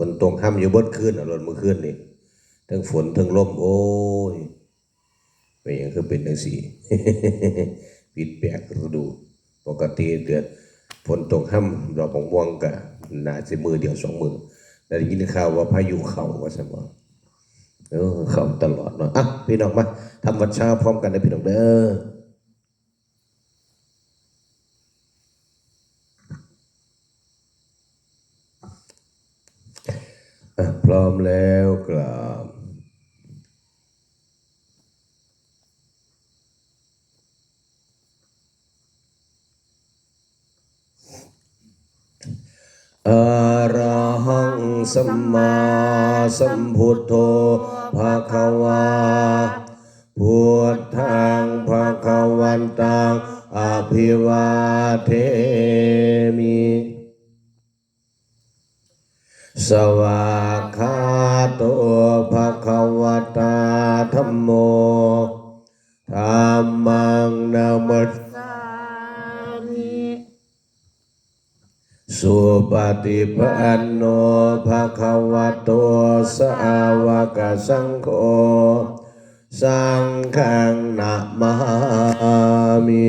ฝนตกห้ำอยู่บดคืนอารมณ์เมื่อคืนนี่ทั้งฝนทั้งลมโอ้ยเป็นหยังคือเป็นจังสี่ผิดแปลกฤดู ปกติเดือนฝนตกห้ำดอกของม่วงกะนาจะมือเดียวสองมือแต่ได้ยินข่าวว่าพายุเข้าว่าสมองเออเข้าตลอดเนาะอะพี่น้องมาทำวัดเช้าพร้อมกันนะพี่น้องเด้อ พร้อมแล้วกราบอะระหังสัมมาสัมพุทโธภะคะวาพุทธังภะคะวันตังอภิวาเทมิ สวากขา โตภะคะวะตาธัมโมธัมมังนามัสสามิสุปฏิปันโนภะคะวะโตสาวกสังโฆสังฆังนะมามิ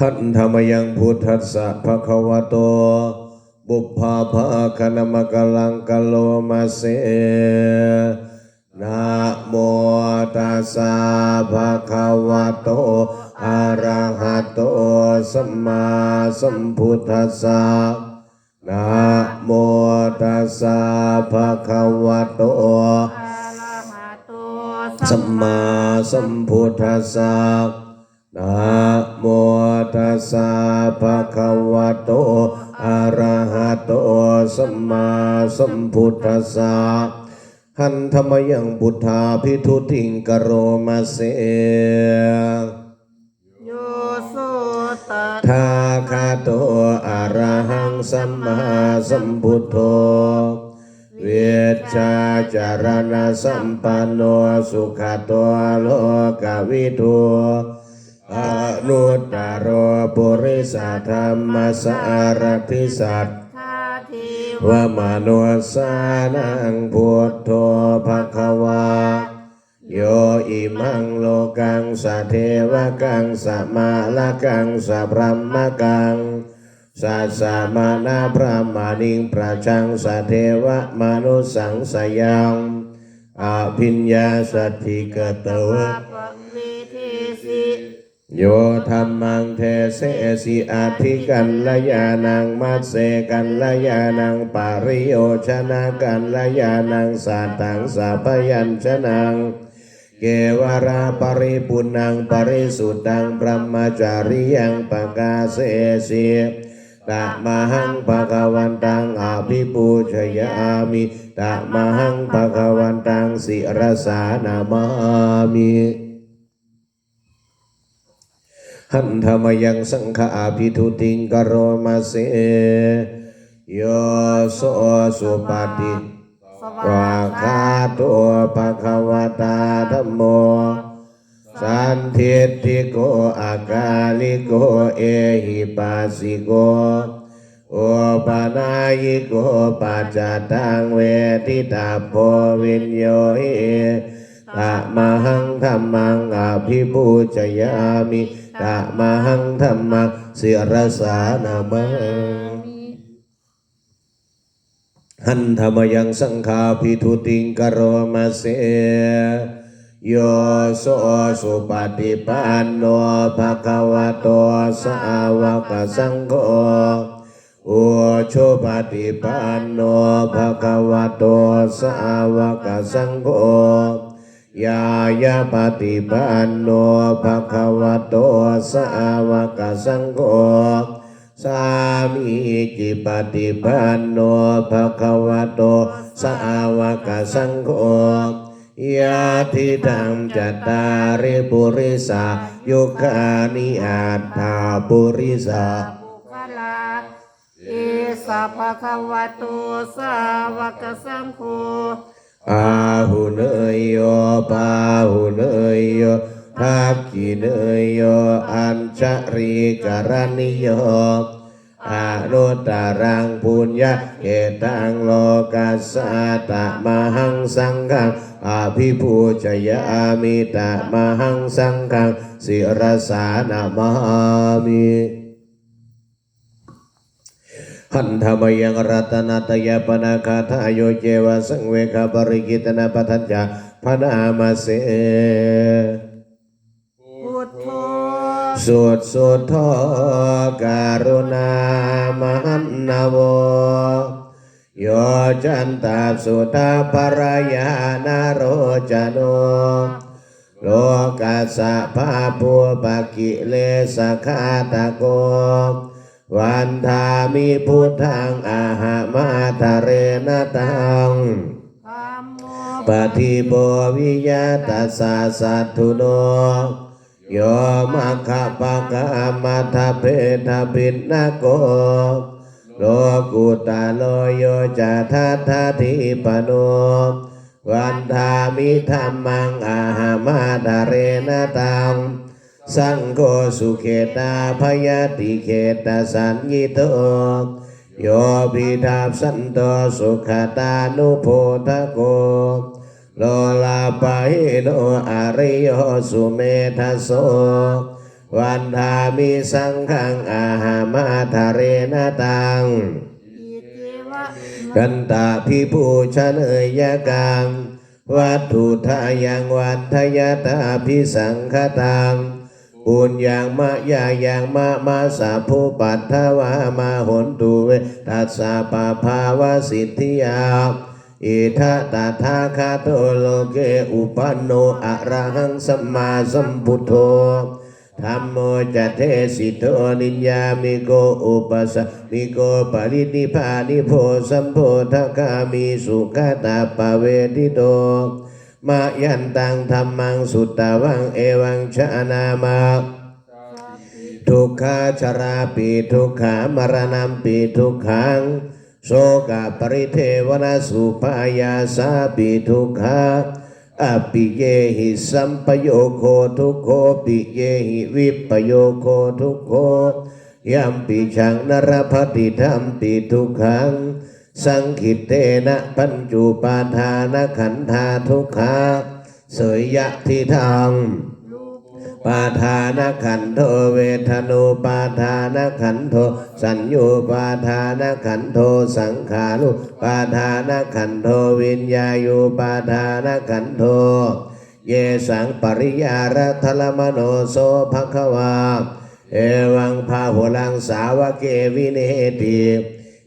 หันธรรมยังพุทธัสสะภะคะวะโต บุพภาคณมกลังกโลมาเสนะโมตัสสะภะคะวะโตอะระหะโตสัมมาสัมพุทธัสสะนะโมตัสสะภะคะวะโตอะระหะโตสัมมาสัมพุทธัสสะนะโมตัสสะภะคะวะโต อะระหะโตสัมมาสัมพุทธัสสะหันธรรมยังพุทธาพิทุติงกโรมาเสโยโสตทาคาโตอะระหังสัมมาสัมพุทโธเวชชาจารณะสัมปันโนสุขโตโลกวิทู อนุตตรโรปุริสธรรมสารทิสัตถาทิวมนุสานังพุทโธภควา โยอิมังโลกังสเทวกังสมาลกังสพรหมกังสัสสะมานาพระมานิงประชังสเทวมนุสังสยังอภิญญาสัตถิกตวะ โยธรรมังเทเสสิอาธิกันละยานังมัสเสกันละยานังปาริโยชนะกันละยานังสัตตังสัพยัญชนังเกวราปริปุณังปริสุทธังพระมจาริยังปกาเสสิตะมหังภะคะวันตังอภิปูชยามิตะมหังภะคะวันตังสิรสานามามิ หันธรรมยังสังฆาภิทุติงกโรมาเสโยโสสุปฏิวาวาคาตัวภะคะวตาธัมโม สันทิฏฐิโกอากาลิโกเอหิปัสสิโกโอปนายิโกปัจจตังเวทิตาโพวินโยหิตะมหังธรรมังอภิปูชยามิ ตะมหังธรรมสิรสานามังหันธรรมยังสังฆาภิทุติงกโรมาเสโยโสสุปฏิปันโนภะคะวะโตสาวกสังโฆอุชุปฏิปันโนภะคะวะโตสาวกสังโฆ ยายาปฏิปันโนภะคะวะโตสาวกสังโฆสามีจิปฏิปันโนภะคะวะโตสาวกสังโฆยาทิธังจัตตาริปุริสายุคานิอาตาปุริสาบุคลาเอสัพพะคะวะโตสาวกสังโฆ อาหุเนยโยปาหุเนยโยทักขิเนยโยอัญชริกรณิโยอานุตตรังปุญญาเอตังโลกัสสะตะมหังสังฆังอาภิปูชยามิตะมหังสังฆังสิรสานามามิ หันธรรมยังรัตนาตยปนาคาทายโยเจวะสังเวคาปริกิตนาปัทัญจาพนามาเสพุทโธสุดสุดทอการุณามหันนาโวโยจันตาสุตาปรายานาโรจโนโลกัสสะภาปัวปะกิเลสคาตะโก วันทามิพุทธังอาหามาทะเรนตังธรรมโมปฏิโบวิยาตัสสะสัตถุโนโยมัคคะปะกะมัทะเพทะปินนะโกโลกุตาโลโยจะทัทธาทิปโนวันทามิธรรมังอาหามาดาเรนตัง สังโฆสุเขตาพยาติเขตาสัญญิโตโยปิทาสันโตสุขตานุโพธโกโลลาปะหิโนอริโยสุเมทัสโสวันทามิสังฆังอาหามาทาเรนตังกันตาพิภูชนเอยกังวัตถุทายังวันทยตาพิสังคตัง ปุญญังมะยายังมะมาสาภูปัตถวามาหนตุเวตัสสะปะภาวสิทธิยาอิทัตถาคาโตโลเกอุปันโนอะระหังสัมมาสัมพุทโธธรรมโมจะเทสิโตนิยามิโกอุปัสสมิโกปรินิพานิโพสัมโพธคามิสุขตาปเวทิโต มายันตังธรรมังสุตตวังเอวังชานามาทุกขาชราปีทุกขามรณะปีทุกขังโสกปริเทวนาสุปายาสาปีทุกขาอปิเยหิสัมปโยโคทุกโคปิเยหิวิปโยโคทุกโคยัมปิชังนรพติธรรมปิทุกขัง สังขิตเตนะปัญจุปาทานขันธาทุกขาเสยยะทิทังปาทานขันโทเวทนุปาทานขันโทสัญญูปาทานขันโทสังขารุปาทานขันโทวิญญายุปาทานขันโท เยสังปริยารัทลมโนโสภควา เอวังพาหุลังสาวเกวินเหติ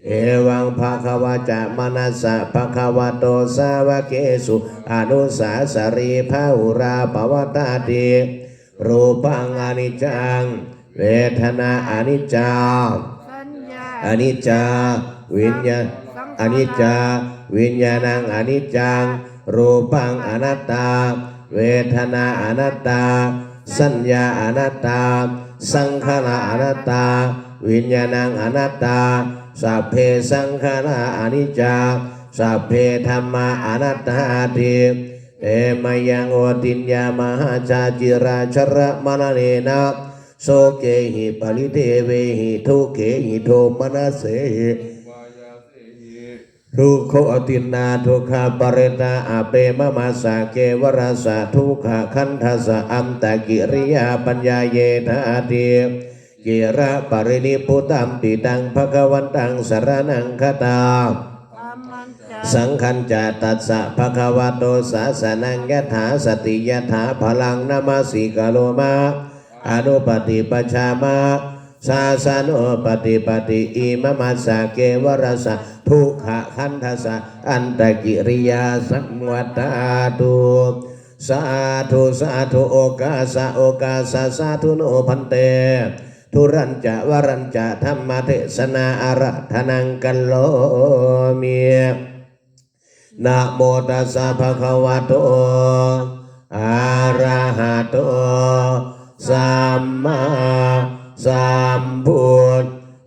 เอวังภาควาจะมนัสสะภควโตสาวกเกสุอนุสาสรีพาหุราปวตาติรูปังอนิจจัง เวทนาอนิจจาสัญญาอนิจจาวิญญาณอนิจจาวิญญาณังอนิจจัง รูปังอนัตตา เวทนาอนัตตา สัญญาอนัตตา สังขารอนัตตา วิญญาณังอนัตตา สัพเพสังขาราอนิจจาสัพเพธรรมาอนัตตาติเตมยังโอตินยามหาจาจิราชระมณเนนะโสเกหิปริเทเวหิทุเกหิโทมนัสเสหิทุกขอตินนาทุกขาปเรตาอาเปมะมาสาเกวราสะทุกขคันทัสะอัมตะกิริยาปัญญาเยนาเดี ติกิระปรินิพุตัมปิตังภะคะวันตังสรนังคตาธรรมันจะสังขันจะตัสสะภะคะวะโตสาสนังยถาสติยถาพลังนามาสิกาโลมาอนุปฏิปชามาสาสโนปฏิปฏิอิมมัสสะเกวรสะทุกขคันทัสสะอันตกิริยาสัมวัตตาตุสาธุสาธุโอกาสะโอกาสะสาธุโนพันเต ทุรัญจะวรัญจะธรรมเทศนาอารัธนังกันโลเมียนะโมตัสสะภะคะวะโตอะระหะโตสัมมาสัมพุท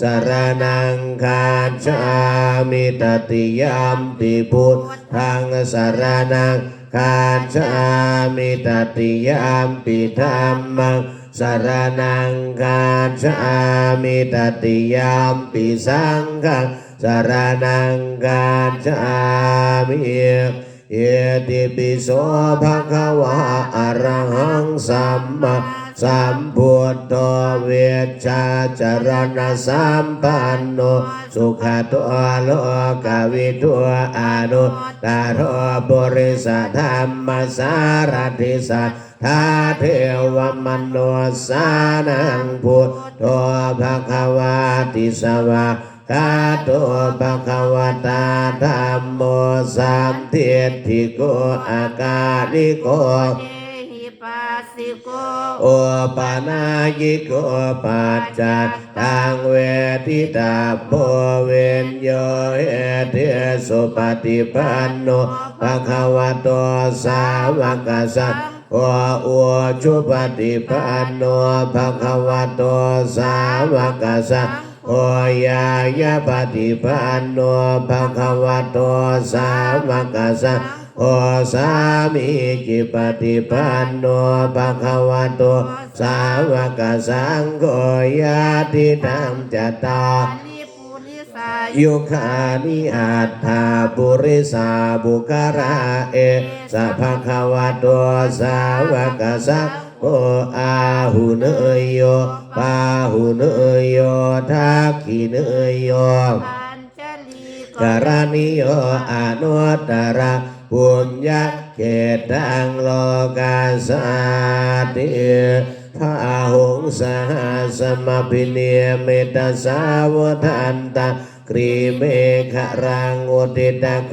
สารนังกาจามิตติยามปิพุทธังสารนังกาจามิตติยามปิธรรมังสารนังกาจามิตติยามปิสังฆังสารนังกาจามิเอติปิโสภะคะวะอะระหังสัมมา สัมพุทโธเวชชาจรณสัมปันโนสุขตัวโลกวิทัวอนุตตรบริสธรรมสารติสัทธาเทวมโนสานังพุทโธภควะติสวะกาโตภะควตาธัมโมสัมเทติโกอากาลิโก สิโกโอปานายิโกปัจจัตตังเวทิตาโพเวนโยเอเทสุปฏิปันโนภะคะวะโตสาวกสังโออวชุปฏิปันโนภะคะวะโตสาวกสังโอยายาปฏิปันโนภะคะวะโตสาวกสัง โอสามีจิปฏิปันโนภะคะวะโตสาวกสังโฆยาติตังจตตาอาลิปุริสายุยุคานิอัตถาบุริสาบุการะเอสัพพะคะวะโตสาวกสังโออาหุเนยโยปาหุเนยโยทักขิเนยโยปัญจลีกการณิโยอนุตตระ ปุญญาเกตังโลกาสาติพระหงสหสมพิเนเมตตาสาวทันตกรีเมฆรังอุติตะโค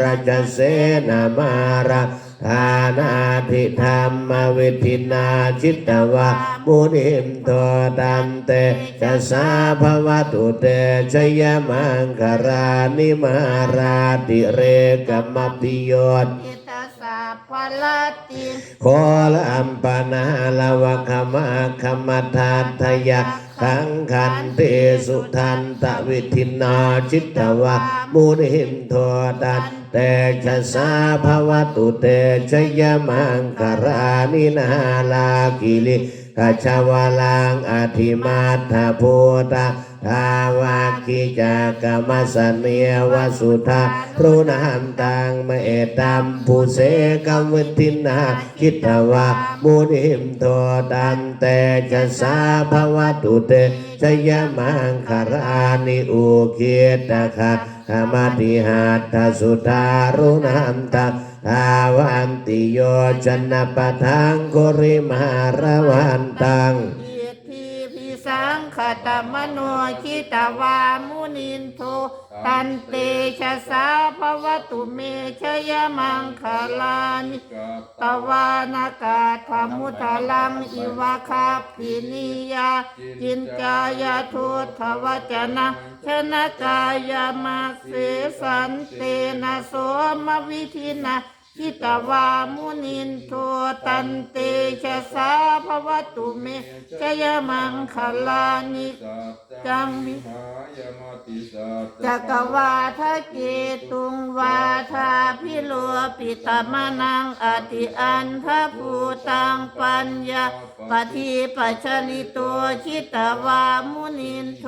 ราชเสนามารา ทานาธิธรรมวิธินาจิตวะมุนิมโตตันเตจะสาภวตุเตชยมังคารานิมาราติเรกมปิโยติ พลติขอละอัมปนาลวะขมาขมาทาทยาขังขันเตสุทันตวิธินาจิตตวะมุนิมโทตันเตชะสาภวตุเตชยมังคารานินาลากิลิกาชวลังอธิมาทาโพตา ทาวากิจากรรมสเนียวสุธาพรุนหันตังมเอตัมภูเสกัมวิตินาคิตวะมุนิมโทตันเตจะสาภวตุเตชยมังคารานิอุเคียตคะธรรมติหัตถสุธารุนันตังทาวันติโยชนะปะทังโกริมาระวันตัง ขตมโนชิตวามุนินโท ตันเตชะสาภวตุเมชยมังคลานิตวานากาธมุทลังอิวะคาปินิยาจินจายาทุทวจนะชนะกายามาเสสันเตนะโสมวิธินา ทิตวามุนินโทตันเตชะสาภวตุเมชยมังคลานิจังวิจักวาทะเกตุงวาทาพิโลปิตมนังอติอันทภูตังปัญญาปฏิปัจจลิโตชิตวามุนินโท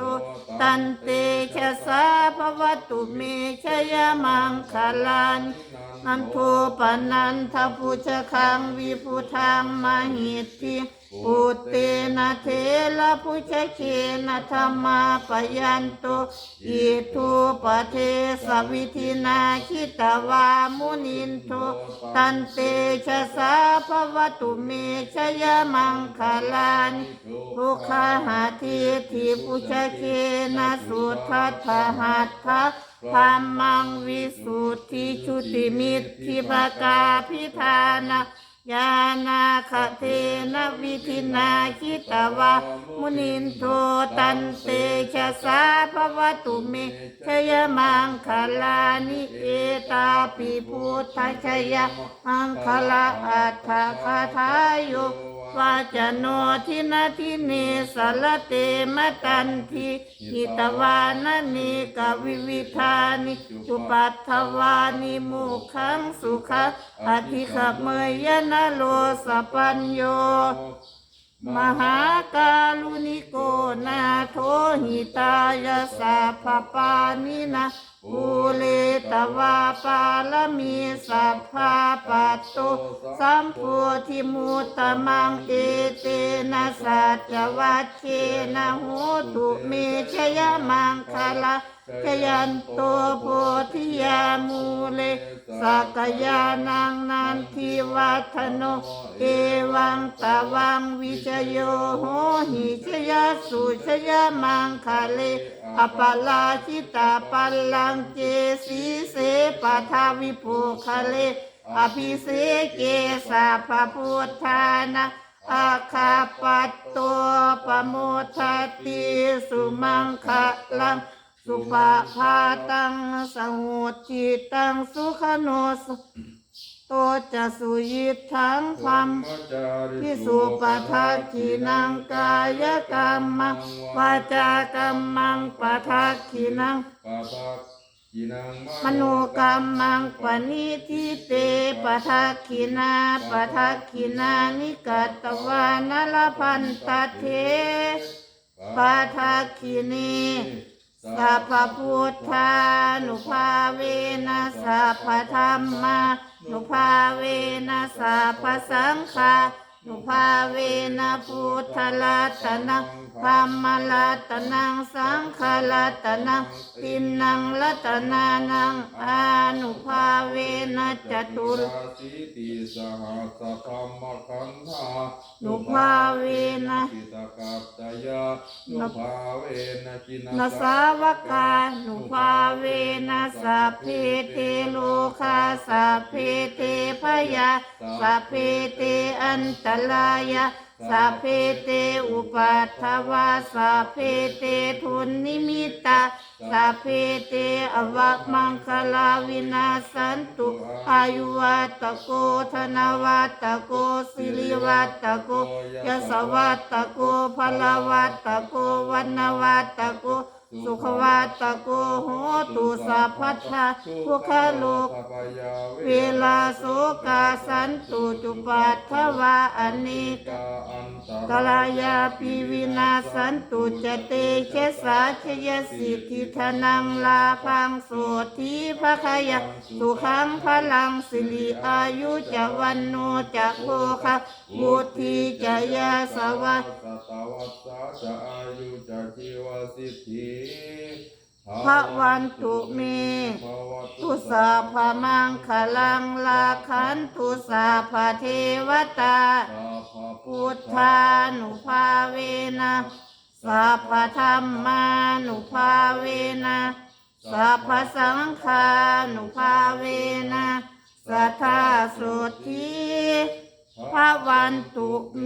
ตันเตชะสาภวตุเมชยมังคลานิ อันโทปนันทพุชคังวิพุทังมหิทธิ ปุตเตนะเทระพุชเชนะธรรมาปยันโตอิทุปเทสวิธินาคิตวามุนินโทตันเตชะสาภวตุเมชยมังคลานิทุกขหาทิทิปุชเชนะสุทัทหัตถะธรรมังวิสุทธิชุติมิตทิภกาพิธานา ยานาคเทนวิธินาคิตวามุนินโทตันเตชะสาภวตุเมชยมังคลานิเอตาปิพุทธชยมังคลาอัตถคาทายโย วาจโนทินาทิเนสลเตมตันทิหิตวานานิกวิวิธานิจุปัตถวานิมุขังสุขะอธิขเมยนโลสปัญโยมหากาลุนิโกนาโทหิตายสาภปานินะ อุเลตวาปาลมีสัพพาปัตโตสัมพูทิมุตมังเอเตนะสัจวัชเชนะโหตุเมชยมังคละ ชยันโตโพธิยามูเลสักยานังนันทิวัฒโน เอวังตะวังวิชโยโหหิชยสุชยมังคาเลอปปลาชิตาปัลลังเจสีเสปทาวิปุคเลอภิเสเกสาพพุทธานะอาคาปัตโตปโมทติสุมังคะลัง สุปาพาตังสหุจิตังสุขโนสโตจะสุยิทังธรรมพิสุปทักขินังกายกรรมังวาจากรรมังปทักขินังมโนกรรมังปณิทิเตปทักขินาปทักขินานิกัตตวานลพันตเทปทักขินี สัพพุทธานุภาเวนะสัพพธรรมานุภาเวนะสัพพสังฆา นุภาเวนะพุทธลัตนังธรรมลัตนังสังฆลัตนังตินนังลัตนานังอนุภาเวนะจตุรสิติสหัสธรรมคันธานุภาเวนะจิตกัปตยานุภาเวนะจินนสาวกานุภาเวนะสัพเพเตโลคาสัพเพเตพยาสัพเพเตอันตรายาสัพเพเตอุปัฏฐวาสัพเพเตทุนนิมิตาสัพเพเตอวัคมังคลาวินาสันตุอายุวัตโกธนวัตโกสิริวัตโกยสวัตโกพลวัตโกวันวัตโก สุขวัตโกโหตุสัพพัทธาทุกขโลกเวลาโสกาสันตุจุปัทถวาอเนกตกลายาปิวินาสันตุจเตเชสาชยสิทธิธนังลาพังโสทีภคยาสุขังพลังสิริอายุจะวันโนจะโภคะบุตรีจะยาสวัสสตวัสสะจะอายุจะชีวสิทธิพระวันตุเมภวตุสาพมังคลังลาคันตุสาพเทวตาพุทธานุภาเวนะสัพพธรรมานุภาเวนะสัพพสังฆานุภาเวนะสัทธาสุทธิพระวันตุเม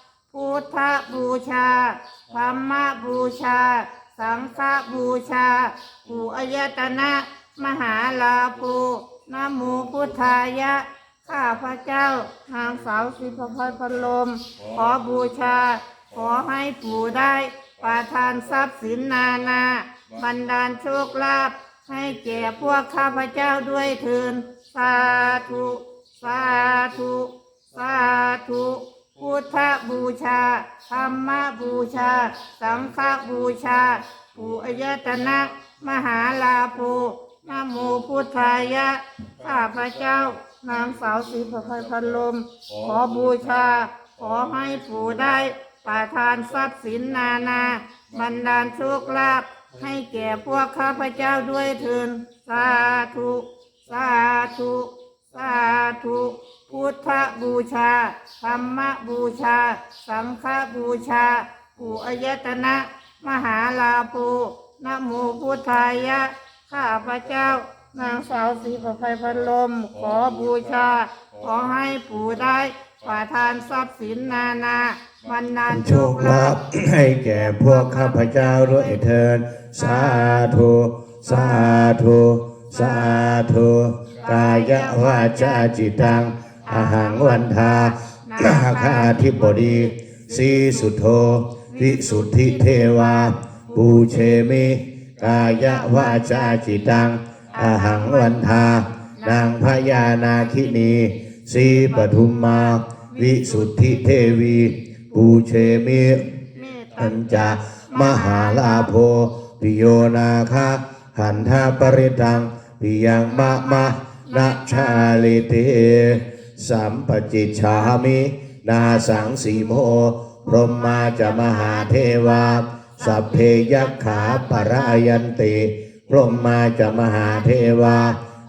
พุทธบูชาธรรมบูชา สังฆบูชาผู้อายตนะ มหาลาภูนโมพุทธายะ ข้าพระเจ้านางสาวสิพพัยพลม ขอบูชา ขอให้ปู่ได้ประทานทรัพย์สินนานาบันดาลโชคลาภให้แก่พวกข้าพเจ้าด้วยเถินสาธุ สาธุ สาธุ พุทธบูชา ธรรมบูชา สังฆบูชาปู่อายตนะ มหาลาโภนโมพุทธายะ ข้าพระเจ้า นางสาวศรีพระภัยพันลม ขอบูชา ขอให้ปู่ได้ประทานทรัพย์สินนานาบันดาลโชคลาภให้แก่พวกข้าพเจ้าด้วยเถินสาธุ สาธุ สาธุพุทธบูชา ธรรมบูชา สังฆบูชาปู่อายตนะ มหาลาโภนโมพุทธายะ ข้าพระเจ้า นางสาวศรีประภัยพันลม ขอบูชา ขอให้ปู่ได้ประทานทรัพย์สินนานาวันนานโชคลาภให้แก่พวกข้าพเจ้าด้วยเถิดสาธุ สาธุ สาธุ กายวาจาจิตังอาหังวันทานาคาธิบดีสีสุโธวิสุทธิเทวาปูเชมิกายวาจาจิตังอาหังวันทานางพญานาคินีสีปทุมมา วิสุทธิเทวีปูเชมิอันจะมหาลาโภปิโยนาคาหันธาปริตังปิยังมะมะ นะชาลิเตสัมปจิชามินาสังสีโมพรหมาจะมหาเทวา สัพเพยักขาปรายันติพรหมาจะมหาเทวา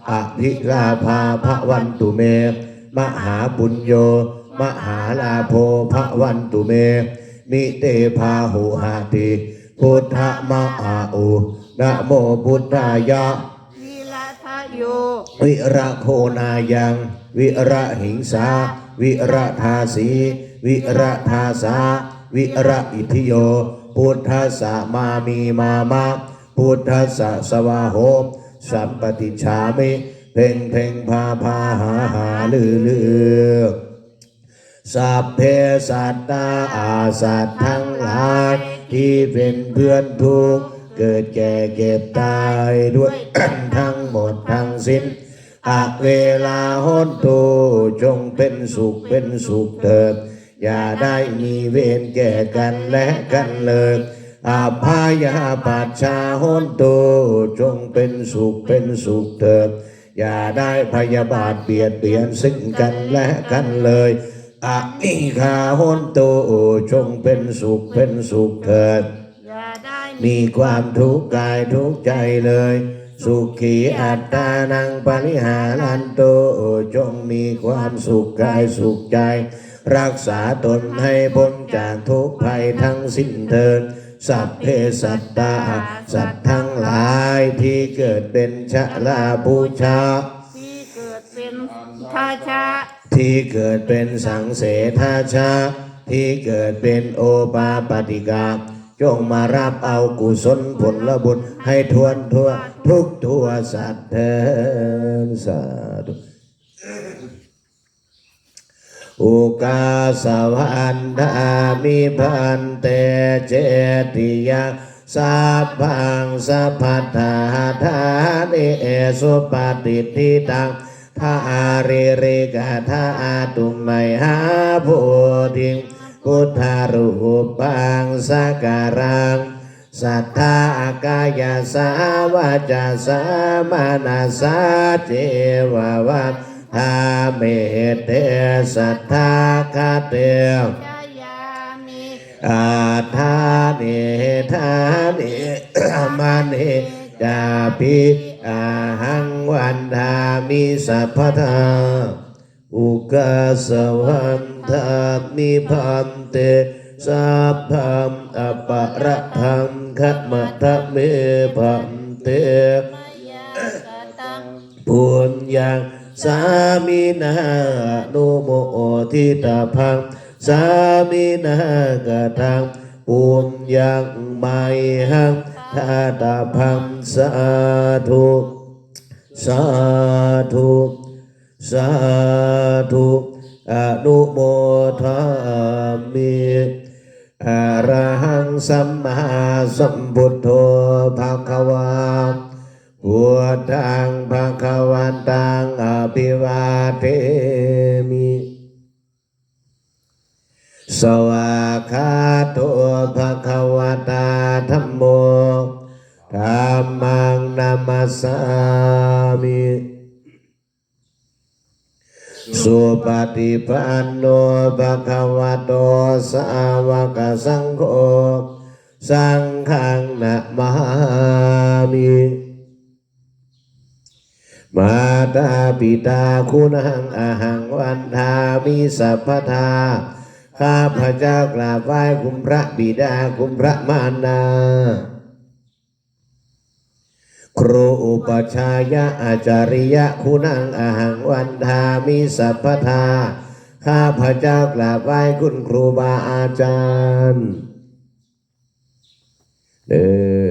อภิลาภาพระวันตุเม มหาบุญโย มหาลาโภพระวันตุเมนิเตพาหุหาติ พุทธมะอาอุนะโมพุทธายะ โย วิระโคนายัง วิระหิงสา วิระทาสี วิระทาสา วิระอิทิโย พุทธสสะมามีมามาพุทธสสะสวาโหมสัมปติชามิ เพ่งเพ่งพาพาหาหาลือลือสัพเพสัตตาอาสัตทั้งหลายที่เป็นเพื่อนทุกข์ เกิดแก่เก็บตายด้วยกันทั้งหมดทั้งสิ้นอะเวลาหนตูจงเป็นสุขเป็นสุขเถิด อย่าได้มีเวรแก่กันและกันเลยอาภายาปัชชาหนตูจงเป็นสุขเป็นสุขเถิด อย่าได้พยาบาทเบียดเบียนซึ่งกันและกันเลยอะนิคาหนตูจงเป็นสุขเป็นสุขเถิดอย่าได้ มีความทุกข์กายทุกข์ใจเลย สุขีอัตตานังปริหารันโตจงมีความสุขกายสุขใจ รักษาตนให้พ้นจากทุกภัยทั้งสิ้นเถิดสัพเพสัตตาสัตว์ทั้งหลายที่เกิดเป็นชะลาบูชาที่เกิดเป็นทาชาที่เกิดเป็นสังเสทาชาที่เกิดเป็นโอปาปฏิกา จงมารับเอากุศลผลบุญให้ทวนทั่วทุกตัวสัตว์เถิดสาธุอุกาสวันดามิพันเตเจติยาสัพพังสัพพทาธานิเอสุปฏิทิตังทาริริกาทาตุไมหาโพธิง พุทธารูปังสักการังสัทธากายสาวาจาสามานาสาเจวาวัฏทาเมเตสัทธาคาเตวชายามิอาทาเนทาเนมาเนจาปิอาหังวันทามิสัพพทา อุกาสวันทามิพันเตสัพพัมอปะระทังขมะทะเมพันเตมายากตังปุญญังสามินานุโมทิตาพังสามินากทังปุญญังไมหังทาตาพังสาธุสาธุ สาธุอนุโมทามิอรหังสัมมาสัมพุทโธภะควาพุทธังภะควันตังอภิวาเทมิสวากาโตภะคะวะตาธัมโมธัมมังนามัสสามิ สุปฏิปันโนภะคะวะโตสาวกสังโฆสังฆังนะมามิมาตาปิตาคุณหังอาหังวันทามิสัพพทาข้าพระเจ้ากราบไหว้คุณพระบิดาคุณพระมารดา ครูอุปชายะอาจาริยะคุณังอาหังวันทามิสัพพทา ข้าพระเจ้ากราบไหว้คุณครูบาอาจารย์เด้อ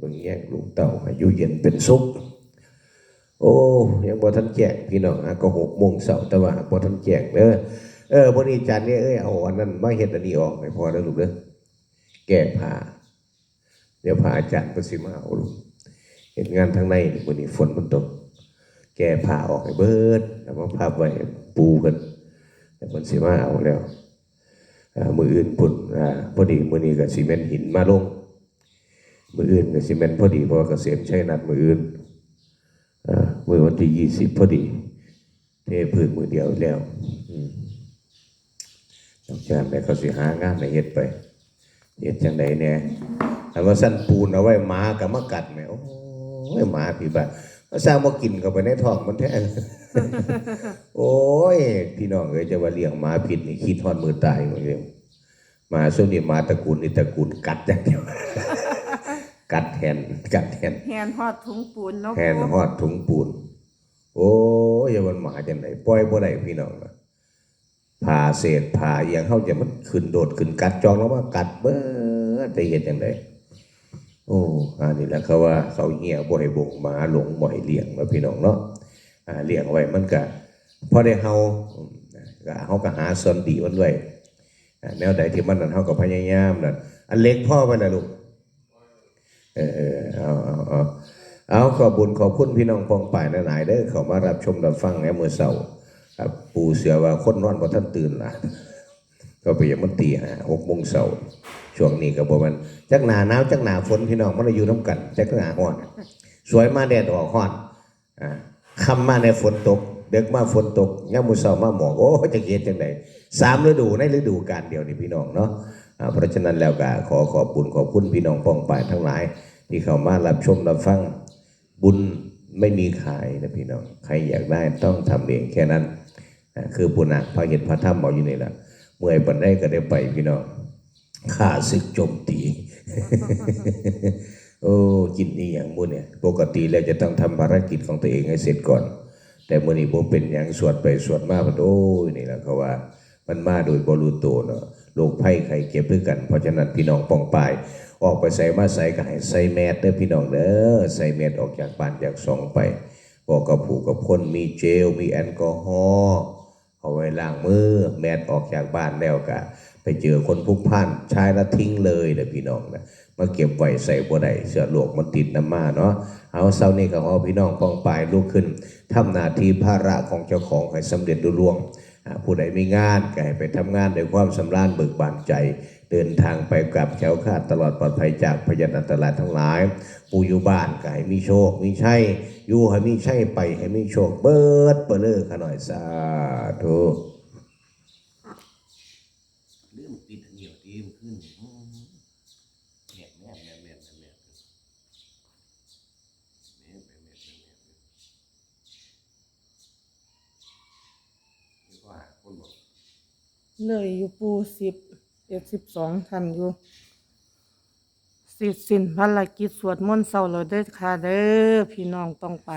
มึงแย่งลูกเต่าให้อยู่เย็นเป็นสุขโอ้ยังบ่ทันแจกพี่น้องอะก็หกโมงเสาร์แต่ว่าบ่ทันแจกเด้อเออบ่นี้จันเนี่ยเอ้ยเอาอันนั้นมาเฮ็ดอันนี้ออกให้พอแล้วลูกเด้อแก้ผ้าเดี๋ยวพาอาจารย์ไปสิมาเอาลูก เฮ็ดงานทางในนี่มื้อนี้ฝนมันตก แก้ผ้าออกให้เบิดแล้วมาพับไว้ปูกันแต่มันสิมาเอาแล้วมืออื่นพุ่นพอดีมือนี้ก็สิแม่นหินมาลง มืออื่นก็สิแม่นพอดีเพราะว่าเกษมใช้นัดมืออื่นมือวันที่ยี่สิบพอดี เทพื้นมือเดียวแล้วต้องจารย์ได้เขาสิหางานในเฮ็ดไปเฮ็ดจังใดเนี่ยแต่ว่าสั้นปูนเอาไว้หมากับมากัดแมโอ้ ยหมาพี่บ้าก็สร้างมากินเข้าไปในท้องมันแท้โอ้ย พี่น้องเอ้ยจะว่าเลี้ยงหมาผิดนี่คิดทอดมือตายหมดเลยหมาส่วนนี้หมาตระกูลนี่ตระกูลกัดอย่างเดียวกัดแทนกัดแทนแฮนฮอดถุงปูนเนาะแทนฮอดถุงปูน โอ้ยอย่ามันหมาจังไดปล่อยบ่ได้พี่น้องนะผ่าเศษผ่าอหย่างเขาจะมันขึ้นโดดขึ้นกัดจองแล้วว่ากัดเบ้อแต่เห็นจังได โอ้อันนี้แหละเขาว่าเขาเหี้ยบ่ให้บ่งหมาหลงบ่ให้เลี้ยงแล้วพี่น้องเนาะอ่าเลี้ยงไว้มันก็พอได้เฮาก็เฮาก็หาส่วนดีมันไว้แนวใดที่มันนั่นเฮาก็พยายามนั่นอันเล็กพ่อไปนะลูกเออเออเอาเอาเอาเอาขอบุญขอบคุณพี่น้องปองป่ายหลายๆเด้อเขามารับชมรับฟังในมือเสาร์ครับปูเสือว่าคนนอนบ่ท่านตื่นล่ะ ก็ไปอยังมันตีหาหกโมงเสาร์ช่วงนี้ก็บ่แมันจักหนาหนาวจักหนาฝนพี่น้องมันอยู่น้ำกันจักหนาฮ้อนสวยมาแดดออกฮ้อนอคำมาในฝนตกเด็กมาฝนตกย่ามมือเสามาหมอกโอ้จะเย็นจังไดสามฤดูในฤดูกาลเดียวนี่พี่น้องเนาะเพราะฉะนั้นแล้วก็ขอขอบคุณขอบคุณพี่น้องปองป่ายทั้งหลาย ที่เข้ามารับชมรับฟังบุญไม่มีขายนะพี่น้อง ใครอยากได้ต้องทำเองแค่นั้น คือปุณณะพระเห็นพระธรรมบอกอยู่นี่แหละ มื่อยปันได้ก็ได้ไปพี่น้องข้าศึกโจมตี โอ้กินนี่อย่างมู้เนี่ย ปกติแล้วจะต้องทำภารกิจของตัวเองให้เสร็จก่อน แต่มื่อนี้ผมเป็นอย่างสวดไปสวดมาพอโอ้ยนี่แหละเขาว่า มันมาโดยบรูโตวเนาะโรคภัยไข้เก็บด้วยกัน เพราะฉะนั้นพี่น้องป้องปาย ออกไปใส่มาใส่ก็ให้ใส่แมสเด้อพี่น้องเด้อใส่แมสออกจากบ้านจากซองไป บอกกับผู้กับคนมีเจลมีแอลกอฮอล์ เอาไว้ล้างมือแมสออกจากบ้านแล้วก็ไปเจอคนพุกพ่านใช้แล้วทิ้งเลยเด้พี่น้องนะมาเก็บไว้ใส่บ่ได้เสื้อโลกมันติดน้ำมาเนาะเอาเศร้านี้ก็เอาพี่น้องปองปายลุกขึ้นทำหน้าที่ภาระของเจ้าของให้สำเร็จดุล่วงผู้ใดมีงานก็ให้ไปทำงานด้วยความสำราญเบิกบานใจ เดินทางไปกลับแคล้วคาดตลอดปลอดภัยจากพยานอันตรายทั้งหลาย ผู้อยู่บ้านก็ให้มีโชค มีชัย อยู่ให้มีใช่ไปให้มีโชคเบิดเปลือขน่อยสาธุเรื่องติดเหนียวตีมขึ้นแหบแหบแหบแหบแหบเลยอยู่ปูสิบเอ็ดสิบสองทันอยู่ สิสิ้นภารกิจสวดมนต์เศร้าเราได้อค่ะเด้อพี่น้องต้องไป